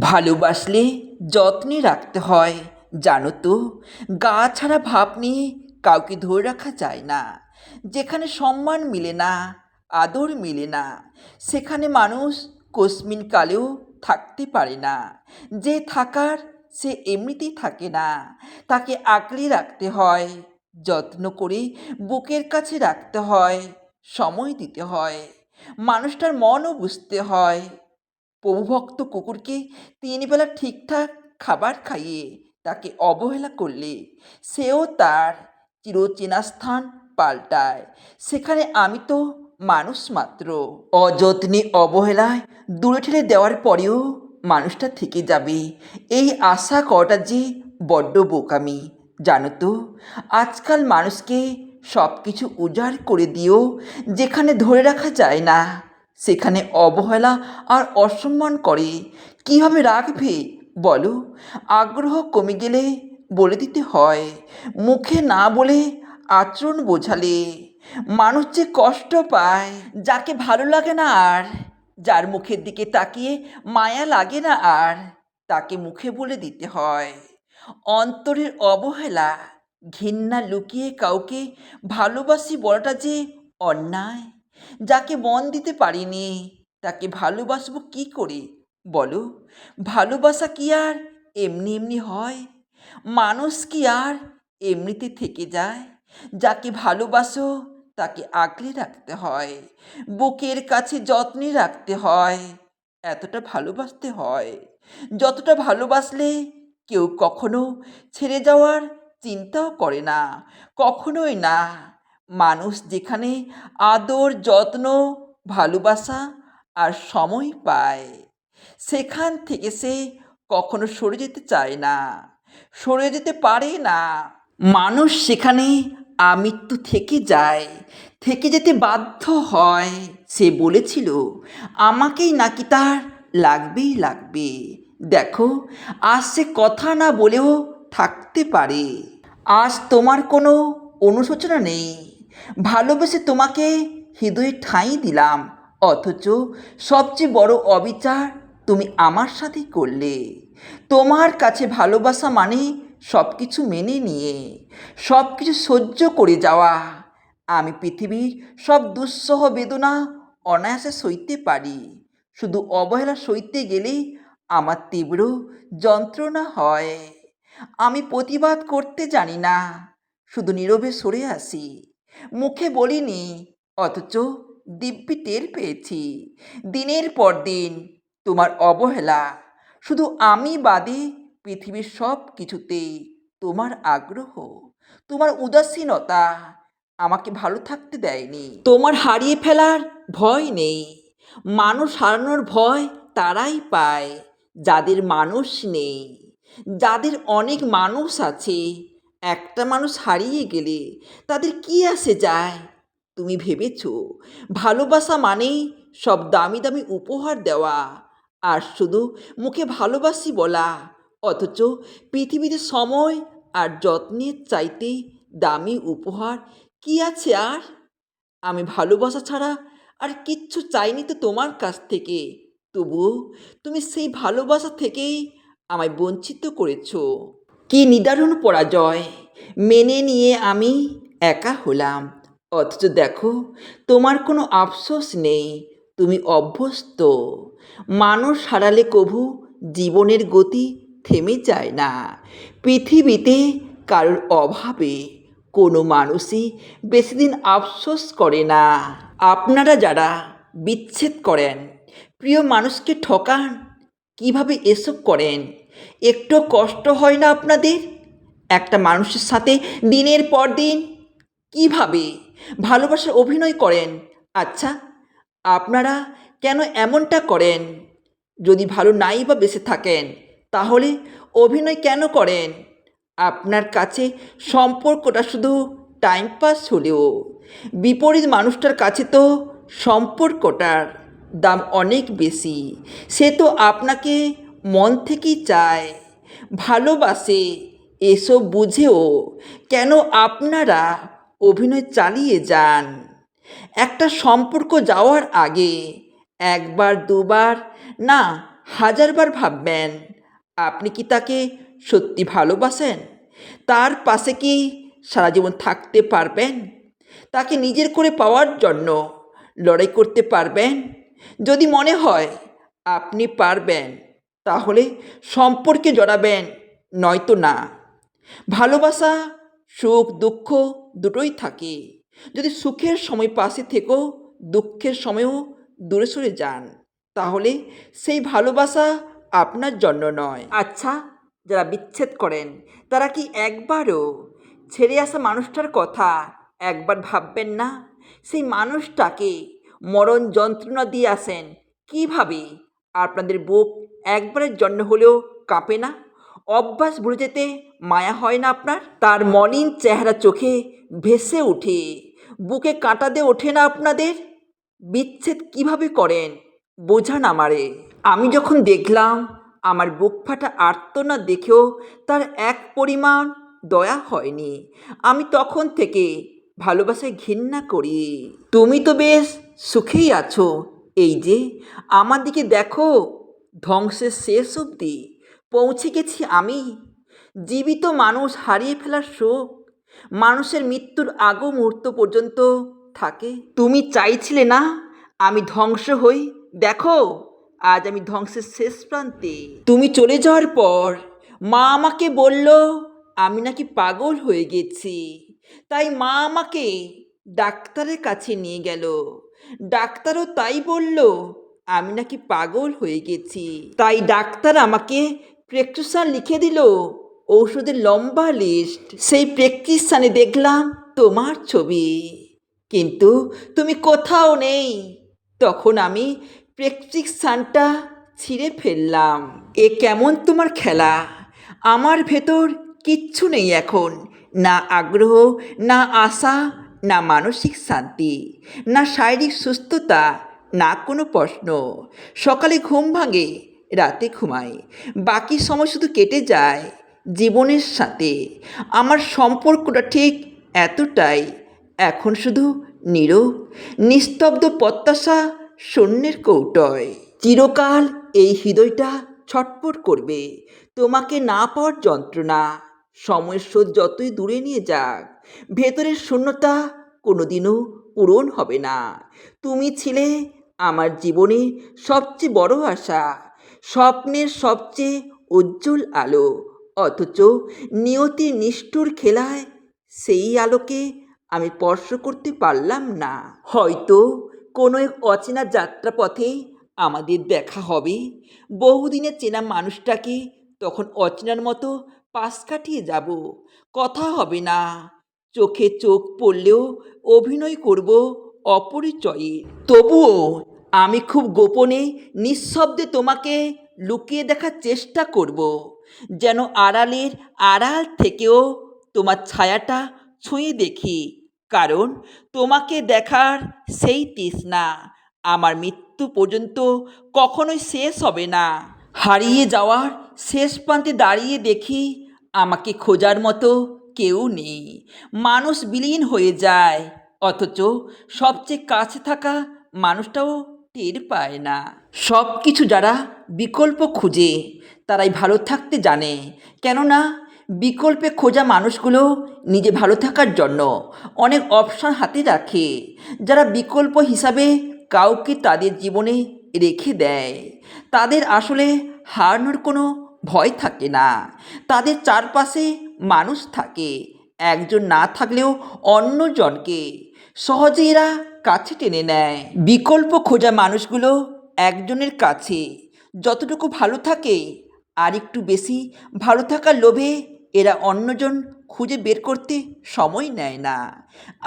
ভালোবাসলে যত্নে রাখতে হয়, জানো তো। গা ছাড়া ভাব নিয়ে কাউকে ধরে রাখা যায় না। যেখানে সম্মান মিলে না, আদর মিলে না, সেখানে মানুষ কোসমিন কালেও থাকতে পারে না। যে থাকার, সে এমনিতেই থাকে না। তাকে আগলে রাখতে হয়, যত্ন করে বুকের কাছে রাখতে হয়, সময় দিতে হয়। মানুষটার মনও বুঝতে হয় প্রভুভক্ত কুকুরকে তিন বেলা ঠিকঠাক খাবার খাইয়ে তাকে অবহেলা করলে সেও তার চিরচেনা স্থান পাল্টায়। সেখানে আমি তো মানুষ মাত্র। অযত্নে অবহেলায় দূরে ঠেলে দেওয়ার পরেও মানুষটা থেকে যাবে। এই আশা করাটা যে বড্ড বোকামি, জানো তো? আজকাল মানুষকে সব কিছু উজাড় করে দিও যেখানে ধরে রাখা যায় না। সেখানে অবহেলা আর অসম্মান করে। কীভাবে রাখবে? বলো। আগ্রহ কমে গেলে বলে দিতে হয়। মুখে না বলে আচরণ বোঝালে। মানুষ যে কষ্ট পায়, যাকে ভালো লাগে না আর, যার মুখের দিকে তাকিয়ে মায়া লাগে না আর, তাকে মুখে বলে দিতে হয়। অন্তরের অবহেলা, ঘৃণা লুকিয়ে কাউকে ভালোবাসি বলাটা যে অন্যায়। যাকে মন দিতে পারিনি, তাকে ভালোবাসবো কি করে? বলো, ভালোবাসা কি আর এমনি এমনি হয়? মানুষ কি আর এমনিতে থেকে যায়? যাকে ভালোবাসো, তাকে আগলে রাখতে হয়, বুকের কাছে যত্নে রাখতে হয়, এতটা ভালোবাসতে হয়। যতটা ভালোবাসলে কেউ কখনো ছেড়ে যাওয়ার চিন্তাও করে না, কখনোই না। মানুষ যেখানে আদর, যত্ন, ভালোবাসা আর সময় পায়, সেখান থেকে সে কখনো সরে যেতে চায় না, সরে যেতে পারে না। মানুষ সেখানে আমৃত্যু থেকে যায়, থেকে যেতে বাধ্য হয়, সে বলেছিল, আমাকেই নাকি তার লাগবেই লাগবে। দেখো, আজ সে কথা না বলেও থাকতে পারে। আজ তোমার কোনো অনুশোচনা নেই। ভালোবেসে তোমাকে হৃদয়ে ঠাঁই দিলাম, অথচ সবচেয়ে বড় অবিচার তুমি আমার সাথে করলে। তোমার কাছে ভালোবাসা মানে সব কিছু মেনে নিয়ে সব কিছু সহ্য করে যাওয়া। আমি পৃথিবীর সব দুঃসহ বেদনা অনায়াসে সইতে পারি, শুধু অবহেলা সইতে গেলেই আমার তীব্র যন্ত্রণা হয়। আমি প্রতিবাদ করতে জানি না, শুধু নীরবে সরে আসি। মুখে বলিনি, অথচ দিব্যি টের পেয়েছি। দিনের পর দিন তোমার অবহেলা, শুধু আমি বাদে পৃথিবীর সব কিছুতেই তোমার আগ্রহ, তোমার উদাসীনতা আমাকে ভালো থাকতে দেয়নি। তোমার হারিয়ে ফেলার ভয় নেই, মানুষ হারানোর ভয় তারাই পায়, যাদের মানুষ নেই, যাদের অনেক মানুষ আছে একটা মানুষ হারিয়ে গেলে তাদের কি আসে যায়? তুমি ভেবেছ? ভালোবাসা মানেই সব দামি দামি উপহার দেওয়া, আর শুধু মুখে ভালোবাসি বলা, অথচ পৃথিবীতে সময় আর যত্নের চাইতে দামি উপহার কি আছে আর? আমি ভালোবাসা ছাড়া আর কিচ্ছু চাইনি তো তোমার কাছ থেকে। তবুও তুমি সেই ভালোবাসা থেকেই আমায় বঞ্চিত করেছ। কি নিদারুণ পরাজয়। মেনে নিয়ে আমি একা হলাম। অথচ দেখো, তোমার কোনো আফসোস নেই। তুমি অভ্যস্ত। মানুষ হারালে কভু জীবনের গতি থেমে যায় না। পৃথিবীতে কারোর অভাবে কোনো মানুষই বেশি দিন আফসোস করে না। আপনারা যারা বিচ্ছেদ করেন, প্রিয় মানুষকে ঠকান, কীভাবে এসব করেন? একটু কষ্ট হয় না আপনাদের? একটা মানুষের সাথে দিনের পর দিন কীভাবে ভালোবাসার অভিনয় করেন? আচ্ছা আপনারা কেন এমনটা করেন? যদি ভালো নাই বা বেঁচে থাকেন, তাহলে অভিনয় কেন করেন? আপনার কাছে সম্পর্কটা শুধু টাইম পাস হলেও, বিপরীত মানুষটার কাছে তো সম্পর্কটার দাম অনেক বেশি। সে তো আপনাকে মন থেকেই চায়, ভালোবাসে, এসব বুঝেও কেন আপনারা অভিনয় চালিয়ে যান? একটা সম্পর্ক যাওয়ার আগে একবার, দুবার, না, হাজারবার ভাববেন, আপনি কি তাকে সত্যি ভালোবাসেন? তার পাশে কি সারা জীবন থাকতে পারবেন? তাকে নিজের করে পাওয়ার জন্য লড়াই করতে পারবেন? যদি মনে হয় আপনি পারবেন। তাহলে সম্পর্কে জড়াবেন, নয়তো না। ভালোবাসা, সুখ, দুঃখ দুটোই থাকে। যদি সুখের সময় পাশে থেকেও দুঃখের সময়ও দূরে সরে যান, তাহলে সেই ভালোবাসা আপনার জন্য নয়। আচ্ছা যারা বিচ্ছেদ করেন, তারা কি একবারও ছেড়ে আসা মানুষটার কথা একবার ভাববেন না? সেই মানুষটাকে মরণ যন্ত্রণা দিয়ে আসেন, কীভাবে আপনাদের বুক একবারের জন্য হলেও কাঁপে না। অভ্যাস ভুলে যেতে মায়া হয় না আপনার? তার মলিন চেহারা চোখে ভেসে ওঠে। বুকে কাঁটা দিয়ে ওঠে না আপনাদের? বিচ্ছেদ কীভাবে করেন? বোঝান আমারে। আমি যখন দেখলাম আমার বুক ফাটা আর্তনা দেখেও তার এক পরিমাণ দয়া হয়নি। আমি তখন থেকে ভালোবাসায় ঘৃণা করি। তুমি তো বেশ সুখেই আছো। এই যে, আমার দিকে দেখো। ধ্বংসের শেষ অবধি পৌঁছে গেছি আমি। জীবিত মানুষ হারিয়ে ফেলার শোক, মানুষের মৃত্যুর আগো মুহূর্ত পর্যন্ত থাকে। তুমি চাইছিলে না আমি ধ্বংস হই? দেখো, আজ আমি ধ্বংসের শেষ প্রান্তে। তুমি চলে যাওয়ার পর মা আমাকে বলল, আমি নাকি পাগল হয়ে গেছি। তাই মা আমাকে ডাক্তারের কাছে নিয়ে গেল। ডাক্তারও তাই বলল আমি নাকি পাগল হয়ে গেছি। তাই ডাক্তার আমাকে প্রেসক্রিপশন লিখে দিল, ঔষধের লম্বা লিস্ট সেই প্রেসক্রিপশানে দেখলাম তোমার ছবি। কিন্তু তুমি কোথাও নেই। তখন আমি প্রেসক্রিপশানটা ছিঁড়ে ফেললাম। এ কেমন তোমার খেলা? আমার ভেতর কিচ্ছু নেই এখন। না আগ্রহ, না আশা, না মানসিক শান্তি, না শারীরিক সুস্থতা না কোনো প্রশ্ন। সকালে ঘুম ভাঙে, রাতে ঘুমাই বাকি সময় শুধু কেটে যায় জীবনের সাথে। আমার সম্পর্কটা ঠিক এতটাই এখন শুধু নীরব নিস্তব্ধ প্রত্যাশা, শূন্যের কৌটয়। চিরকাল এই হৃদয়টা ছটপট করবে। তোমাকে না পাওয়ার যন্ত্রণা, সময়ের স্রোত যতই দূরে নিয়ে যাক, ভেতরের শূন্যতা কোনোদিনও পূরণ হবে না। তুমি ছিলে আমার জীবনে সবচেয়ে বড় আশা, স্বপ্নের সবচেয়ে উজ্জ্বল আলো। অথচ নিয়তি নিষ্ঠুর খেলায় সেই আলোকে আমি স্পর্শ করতে পারলাম না। হয়তো কোনো এক অচেনা যাত্রাপথে আমাদের দেখা হবে। বহুদিনের চেনা মানুষটাকে তখন অচেনার মতো পাশ কাটিয়ে যাব। কথা হবে না। চোখে চোখ পড়লেও অভিনয় করব অপরিচয়ে। তবুও আমি খুব গোপনে নিঃশব্দে তোমাকে লুকিয়ে দেখার চেষ্টা করব, যেন আড়ালের আড়াল থেকেও তোমার ছায়াটা ছুঁয়ে দেখি, কারণ তোমাকে দেখার সেই তৃষ্ণা আমার মৃত্যু পর্যন্ত কখনোই শেষ হবে না। হারিয়ে যাওয়ার শেষ প্রান্তে দাঁড়িয়ে দেখি আমাকে খোঁজার মতো কেউ নেই। মানুষ বিলীন হয়ে যায়, অথচ সবচেয়ে কাছে থাকা মানুষটাও টের পায় না। সব কিছু যারা বিকল্প খুঁজে, তারাই ভালো থাকতে জানে। কেননা, বিকল্পে খোঁজা মানুষগুলো নিজে ভালো থাকার জন্য অনেক অপশান হাতে রাখে, যারা বিকল্প হিসাবে কাউকে তাদের জীবনে রেখে দেয়। তাদের আসলে হারানোর কোনো ভয় থাকে না। তাদের চারপাশে মানুষ থাকে। একজন না থাকলেও অন্যজনকে সহজে এরা কাছে টেনে নেয়। বিকল্প খোঁজা মানুষগুলো একজনের কাছে যতটুকু ভালো থাকে, আর একটু বেশি ভালো থাকার লোভে এরা অন্যজন খুঁজে বের করতে সময় নেয় না।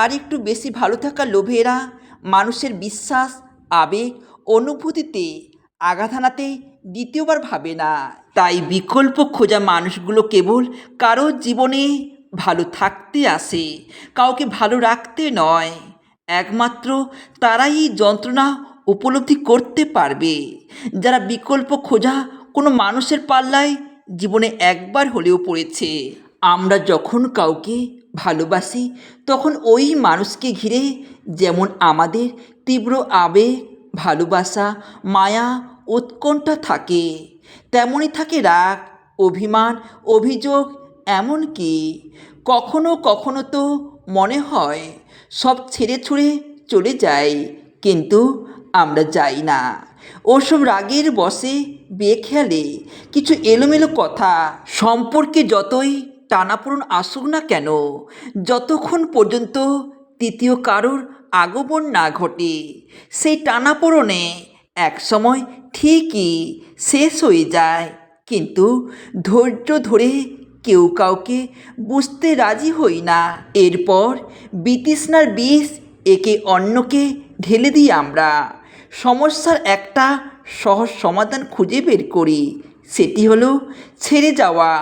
আর একটু বেশি ভালো থাকার লোভে এরা মানুষের বিশ্বাস, আবেগ, অনুভূতিতে আঘাত হানাতে দ্বিতীয়বার ভাবে না। তাই বিকল্প খোঁজা মানুষগুলো কেবল কারও জীবনে ভালো থাকতে আসে, কাউকে ভালো রাখতে নয়। একমাত্র তারাই এই যন্ত্রণা উপলব্ধি করতে পারবে। যারা বিকল্প খোঁজা কোনো মানুষের পাল্লায় জীবনে একবার হলেও পড়েছে। আমরা যখন কাউকে ভালোবাসি, তখন ওই মানুষকে ঘিরে যেমন আমাদের তীব্র আবেগ, ভালোবাসা, মায়া, উৎকণ্ঠা থাকে তেমনই থাকে রাগ, অভিমান, অভিযোগ এমনকি কখনো কখনো তো মনে হয় সব ছেড়ে ছুড়ে চলে যাই, কিন্তু আমরা যাই না। ওসব রাগের বসে বেখেয়ালে কিছু এলোমেলো কথা সম্পর্কে যতই টানাপোড়ন আসুক না কেন, যতক্ষণ পর্যন্ত তৃতীয় কারোর আগমন না ঘটে, সেই টানাপোড়নে একসময় ঠিকই শেষ হয়ে যায়, কিন্তু ধৈর্য ধরে কেউ কাউকে বুঝতে রাজি হই না। এরপর বিতৃষ্ণার বিষ একে অন্যকে ঢেলে দিই আমরা। সমস্যার একটা সহজ সমাধান খুঁজে বের করি। সেটি হলো ছেড়ে যাওয়া।